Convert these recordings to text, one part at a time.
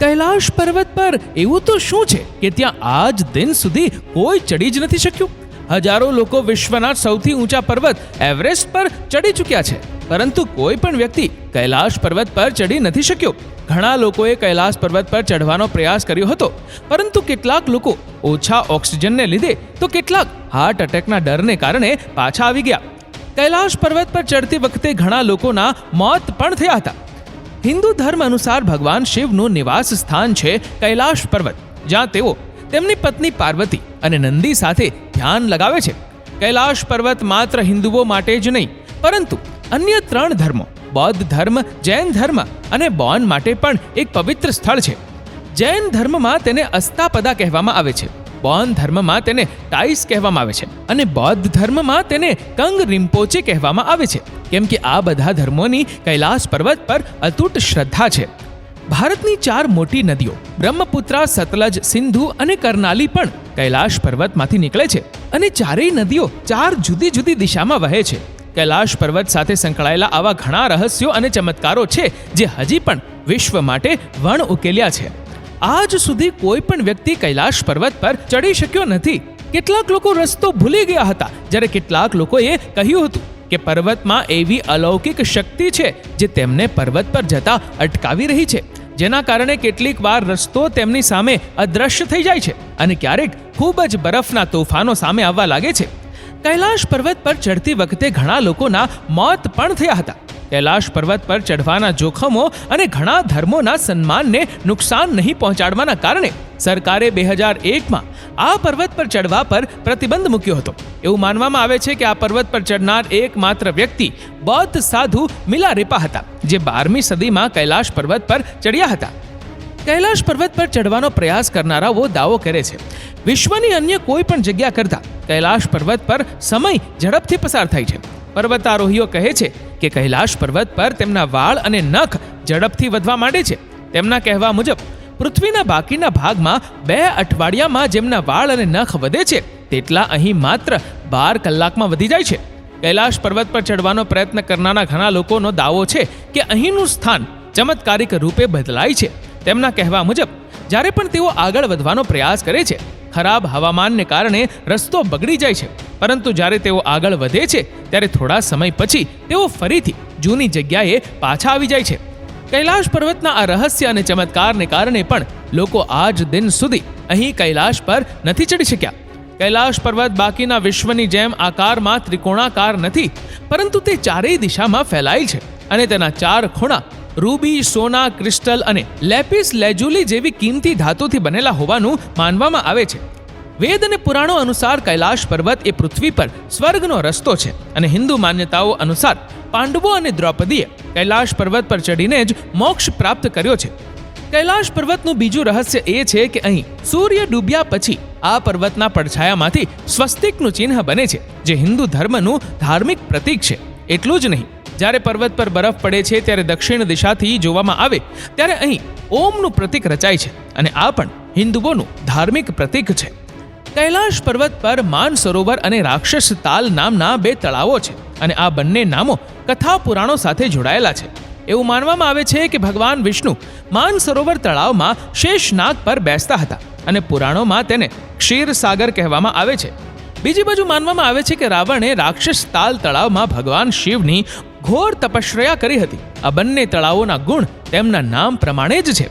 કૈલાશ પર્વત પર? એવું તો શું છે કે ત્યાં આજ દિન સુધી કોઈ ચડી જ નથી શક્યું? હજારો લોકો વિશ્વના સૌથી ઊંચા પર્વત એવરેસ્ટ પર ચડી ચૂક્યા છે. પરંતુ કોઈ પણ વ્યક્તિ કૈલાશ પર્વત પર ચડી નથી શક્યો. ઘણા લોકોએ કૈલાશ પર્વત પર ચઢવાનો પ્રયાસ કર્યો હતો. પરંતુ કેટલાક લોકો ઓછા ઓક્સિજનને લીધે તો કેટલાક હાર્ટ એટેકના ડરને કારણે પાછા આવી ગયા. કૈલાશ પર્વત પર ચડતી વખતે ઘણા લોકોના મોત પણ થયા હતા. હિન્દુ ધર્મ અનુસાર ભગવાન શિવનું નિવાસ સ્થાન છે કૈલાશ પર્વત, જ્યાં તેઓ તેમની પત્ની પાર્વતી અને નંદી સાથે ધ્યાન લગાવે છે. કૈલાશ પર્વત માત્ર હિન્દુઓ માટે જ નહીં, પરંતુ અન્ય ત્રણ ધર્મો, બૌદ્ધ ધર્મ, જૈન ધર્મ અને બોન માટે પણ એક પવિત્ર સ્થળ છે. જૈન ધર્મમાં તેને અસ્તાપદા કહેવામાં આવે છે, બૌન ધર્મમાં તેને ટાઈસ કહેવામાં આવે છે અને બૌદ્ધ ધર્મમાં તેને કંગ રિમ્પોચે કહેવામાં આવે છે. કેમ કે આ બધા ધર્મોની કૈલાસ પર્વત પર અતૂટ શ્રદ્ધા છે. ભારતની ચાર મોટી નદીઓ, બ્રહ્મપુત્રા, સતલજ, સિંધુ અને કરનાલી પણ કૈલાશ પર્વતમાંથી નીકળે છે અને ચારેય નદીઓ ચાર જુદી જુદી દિશામાં વહે છે. કૈલાશ પર્વત સાથે સંકળાયેલા આવા ઘણા રહસ્યો અને ચમત્કારો છે જે હજી પણ વિશ્વ માટે વણ ઉકેલ્યા છે. આજ સુધી કોઈ પણ વ્યક્તિ કૈલાશ પર્વત પર ચડી શક્યો નથી. કેટલાક લોકો રસ્તો ભૂલી ગયા હતા, જ્યારે કેટલાક લોકોએ કહ્યું હતું કે પર્વતમાં એવી અલૌકિક શક્તિ છે જે તેમને પર્વત પર જતા અટકાવી રહી છે. જેના કારણે કેટલીક વાર રસ્તો તેમની સામે અદ્રશ્ય થઈ જાય છે અને ક્યારેક ખૂબ જ બરફના તોફાનો સામે આવવા લાગે છે. કૈલાશ પર્વત પર ચડતી વખતે ઘણા લોકોના મોત પણ થયા હતા. કૈલાશ પર્વત પર ચઢવાના જોખમો અને ઘણા ધર્મોના સન્માનને નુકસાન નહીં પહોંચાડવાના કારણે સરકારે બે હજાર એકમાં આ પર્વત પર ચડવા પર પ્રતિબંધ મૂક્યો હતો. એવું માનવામાં આવે છે કે આ પર્વત પર ચડનાર એકમાત્ર વ્યક્તિ બૌદ્ધ સાધુ મિલારેપા હતા, જે બારમી સદીમાં કૈલાશ પર્વત પર ચડ્યા હતા. કૈલાશ પર્વત પર ચડવાનો પ્રયાસ કરનારાઓ દાવો કરે છે. વિશ્વની અન્ય કોઈ પણ જગ્યા કરતાં કૈલાશ પર્વત પર સમય ઝડપથી પસાર થાય છે. પર્વતારોહીઓ કહે છે કે કૈલાશ પર્વત પર તેમના વાળ અને નખ ઝડપથી વધવા માંડે છે. તેમના કહેવા મુજબ પૃથ્વીના બાકીના ભાગમાં બે અઠવાડિયામાં જેમના વાળ અને નખ વધે છે, તેટલા અહીં માત્ર બાર કલાકમાં વધી જાય છે. કૈલાશ પર્વત પર ચડવાનો પ્રયત્ન કરનારા ઘણા લોકોનો દાવો છે કે અહીંનું સ્થાન ચમત્કારિક રૂપે બદલાય છે. તેમના કહેવા મુજબ, જ્યારે પણ તેઓ આગળ વધવાનો પ્રયાસ કરે છે, ખરાબ હવામાનને કારણે રસ્તો બગડી જાય છે. પરંતુ જ્યારે તેઓ આગળ વધે છે, ત્યારે થોડા સમય પછી તેઓ ફરીથી જૂની જગ્યાએ પાછા આવી જાય છે. કૈલાશ પર્વતના આ રહસ્ય અને ચમત્કારને કારણે પણ લોકો આજ દિન સુધી અહીં કૈલાશ પર નથી ચડી શક્યા. કૈલાશ પર્વત બાકીના વિશ્વની જેમ આકારમાં ત્રિકોણાકાર નથી, પરંતુ તે ચારેય દિશામાં ફેલાયેલ છે અને તેના ચાર ખૂણા રૂબી, સોના, ક્રિસ્ટલ અને લેપિસ લેજુલી જેવી કિંમતી ધાતુથી બનેલા હોવાનું માનવામાં આવે છે. વેદ અને પુરાણો અનુસાર કૈલાશ પર્વત એ પૃથ્વી પર સ્વર્ગનો રસ્તો છે અને હિન્દુ માન્યતાઓ અનુસાર પાંડવો અને દ્રૌપદીએ કૈલાશ પર્વત પર ચડીને જ મોક્ષ પ્રાપ્ત કર્યો છે. કૈલાશ પર્વતનું બીજું રહસ્ય એ છે કે અહીં સૂર્ય ડૂબ્યા પછી આ પર્વતના પડછાયામાંથી સ્વસ્તિકનું ચિહ્ન બને છે, જે હિન્દુ ધર્મનું ધાર્મિક પ્રતીક છે. એટલું જ નહીં, જ્યારે પર્વત પર બરફ પડે છે ત્યારે દક્ષિણ દિશાથી જોવામાં આવે, ત્યારે અહીં ઓમનું પ્રતીક રચાય છે અને આ પણ હિન્દુઓનું ધાર્મિક પ્રતીક છે. કૈલાશ પર્વત પર માન સરોવર અને રાક્ષસ તાલ નામના બે તળાવો છે અને આ બંને નામો કથા પુરાણો સાથે જોડાયેલા છે. એવું માનવામાં આવે છે કે ભગવાન વિષ્ણુ માન સરોવર તળાવમાં શેષનાગ પર બેસતા હતા અને પુરાણોમાં તેને ક્ષીરસાગર કહેવામાં આવે છે. બીજી બાજુ માનવામાં આવે છે કે રાવણે રાક્ષસ તાલ તળાવમાં ભગવાન શિવની ઘોર તપશ્રયા કરી હતી. આ બંને તળાવોના ગુણ તેમના નામ પ્રમાણે જ છે.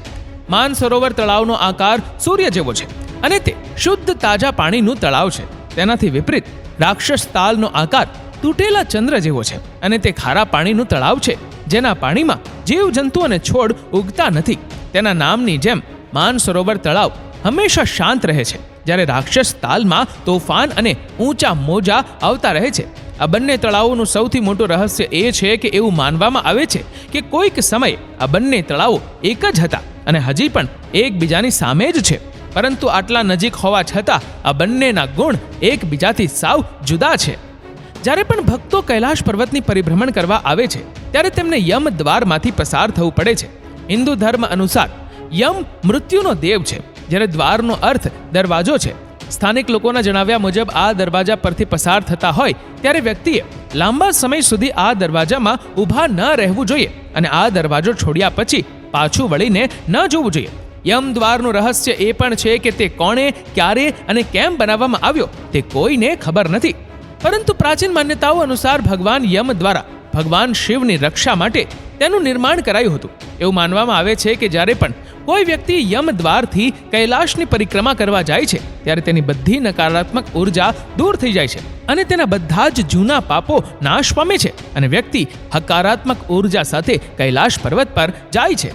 માન સરોવર તળાવનો આકાર સૂર્ય જેવો છે અને તે શુદ્ધ તાજા પાણીનું તળાવ છે. તેનાથી વિપરીત રાક્ષસ તાલનો આકાર તૂટેલા ચંદ્ર જેવો છે અને તે ખારા પાણીનું તળાવ છે, જેના પાણીમાં જીવજંતુ અને છોડ ઉગતા નથી. તેના નામની જેમ માન સરોવર તળાવ હંમેશા શાંત રહે છે, જ્યારે રાક્ષસ તાલમાં તોફાન અને ઊંચા મોજા આવતા રહે છે. આ બંને તળાવોનું સૌથી મોટું રહસ્ય એ છે કે એવું માનવામાં આવે છે કે કોઈક સમયે આ બંને તળાવો એક જ હતા અને હજી પણ એકબીજાની સામે જ છે. પરંતુ આટલા નજીક હોવા છતાં આ બંનેના ગુણ એકબીજાથી સાવ જુદા છે. જ્યારે પણ ભક્તો કૈલાશ પર્વતની પરિભ્રમણ કરવા આવે છે, ત્યારે તેમને યમ દ્વારમાંથી પસાર થવું પડે છે. હિન્દુ ધર્મ અનુસાર, યમ મૃત્યુનો દેવ છે, જ્યારે દ્વારનો અર્થ દરવાજો છે. સ્થાનિક લોકોના જણાવ્યા મુજબ, આ દરવાજા પરથી પસાર થતા હોય, ત્યારે વ્યક્તિએ લાંબા સમય સુધી આ દરવાજામાં ઊભા ન રહેવું જોઈએ અને આ દરવાજો છોડ્યા પછી પાછું વળીને ન જોવું જોઈએ. યમ દ્વારનું રહસ્ય એ પણ છે કે તે કોણે, ક્યારે અને કેમ બનાવવામાં આવ્યો, તે કોઈને ખબર નથી. પરંતુ પ્રાચીન માન્યતાઓ અનુસાર ભગવાન યમ દ્વારા ભગવાન શિવની રક્ષા માટે તેનું નિર્માણ કરાયું હતું. એવું માનવામાં આવે છે કે જ્યારે પણ કોઈ વ્યક્તિ યમ દ્વારથી કૈલાશની પરિક્રમા કરવા જાય છે, ત્યારે તેની બધી નકારાત્મક ઊર્જા દૂર થઈ જાય છે અને તેના બધા જ જૂના પાપો નાશ પામે છે અને વ્યક્તિ હકારાત્મક ઊર્જા સાથે કૈલાશ પર્વત પર જાય છે.